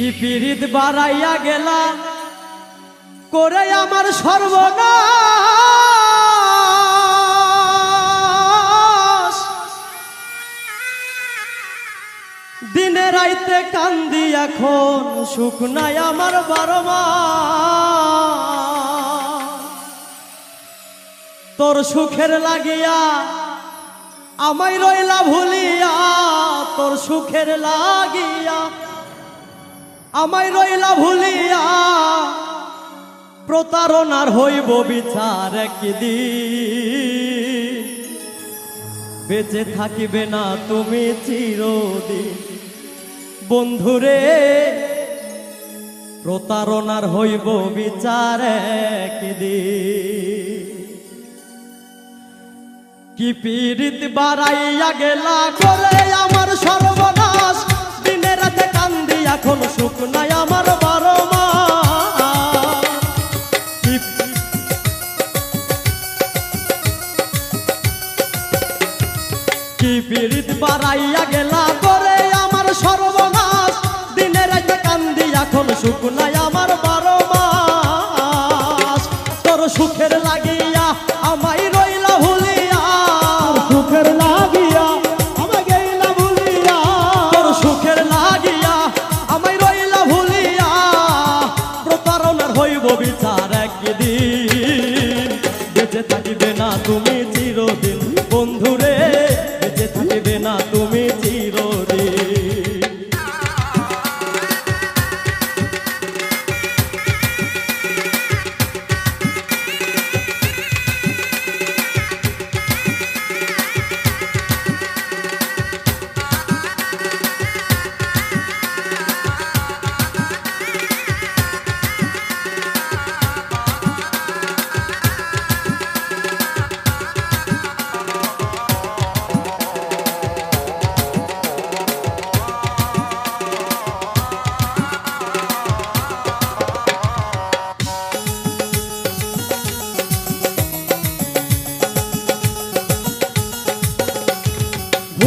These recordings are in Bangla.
কি পিরিত বাড়াইয়া গেলা, করে আমার সর্বনাশ। দিনে রাইতে কান্দি এখন, সুখ নাই আমার বারো তোর সুখের লাগিয়া আমায় রইলা ভুলিয়া, তোর সুখের লাগিয়া আমায় রইলা ভুলিয়া, প্রতারণার হইব বিচার একদিন। বেঁচে থাকিবে না তুমি চিরদিন। বন্ধুরে, প্রতারণার হইব বিচার একদিন। কি পীড়িত বাড়াইয়া গেলা করে আমার কান্দি এখন সুখ নাই আমার না তুমি চিরদিন। বন্ধুরে বেঁচে থাকিবে না তুমি চিরদিন।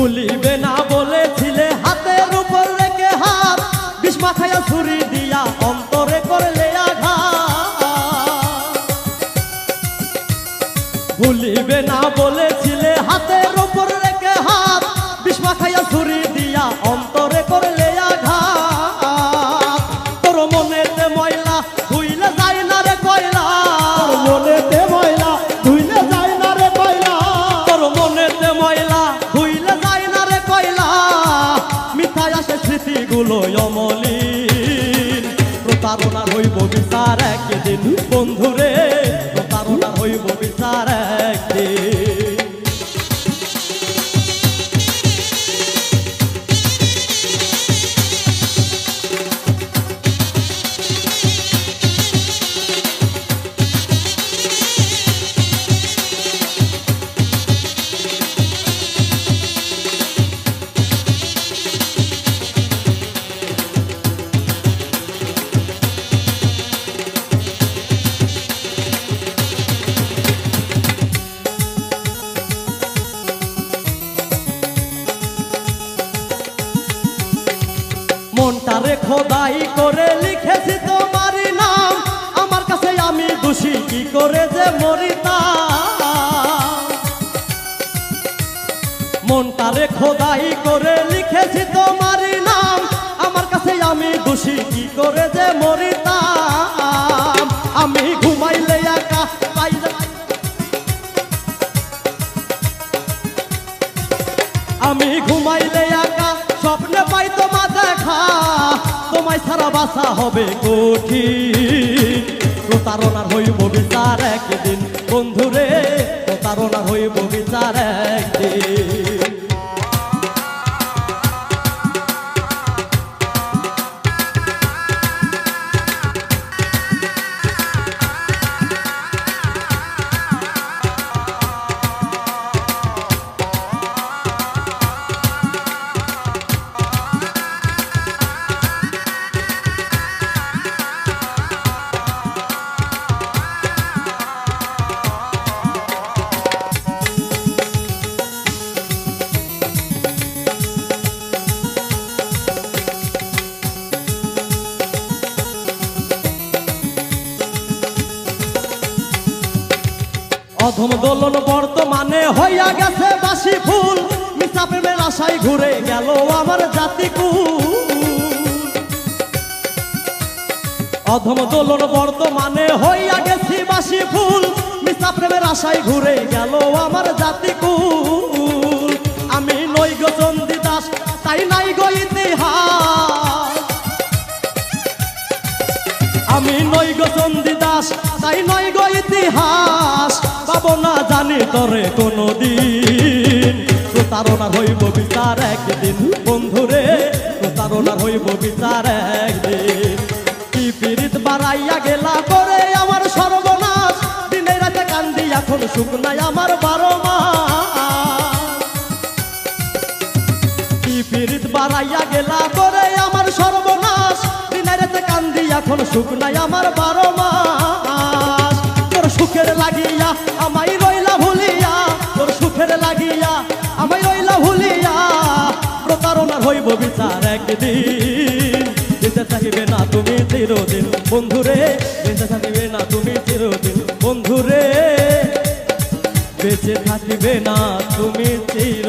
ভুলিবে না বলেছিলে, হাতের উপর রেখে হাত। বিষ মাথায় ছুরি দিয়া অন্তরে করলে আঘাত। ভুলিবে না বলেছিলে, হাতের উপর প্রতারণা হইব বিচার একদিন। বন্ধুরে প্রতারণা হইব বিচার একদিন। মনটারে খোদাই করে লিখেছি তোমার নাম। আমার কাছে আমি দোষী কি করে যে মরিতা মনটারে খোদাই করে লিখেছি তোমার নাম। আমার কাছে আমি দোষী কি করে যে মরিতাম? তোমায় ছাড়া বাসা হবে কঠিন। প্রতারণার হইব বিচার একদিন। বন্ধুরে প্রতারণার হইব বিচার একদিন। অধম দোলন বর্তমানে হইয়া গেছে বাসি ফুল। মিশা প্রেমের আশায় ঘুরে গেল আমার জাতি অধম দোলন বর্তমানে হইয়া গেছি বাসি ফুল। মিশা প্রেমের আশায় ঘুরে গেল আমার জাতি কুল। আমি নই গো চন্দি দাস তাই নাই গো ইতিহাস। আমি নই গো চন্দি দাস তাই নই গো ইতিহাস, পাবো না জানি তরে কোনো দিন প্রতারণা হইব বিচার একদিন, বন্ধুরে প্রতারণা হইব বিচার একদিন। কি পীড়িত বাড়াইয়া গেলা করে আমার সর্বনাশ। দিনে রাতে কান্দি, এখন সুখ নাই আমার বারো কি পীড়িত বাড়াইয়া গেলা করে আমার সর্বনাশ। দিনে রাতে কান্দি, এখন সুখ নাই আমার বারো মাস। লাগিয়া আমায় রইলা ভুলিয়া, প্রতারণার হইব বিচার একদিন। যেতে থাকিবে না তুমি চিরদিন, বন্ধুরে যেতে থাকিবে না তুমি চিরদিন, বন্ধুরে। বেঁচে থাকিবে না তুমি চিরদিন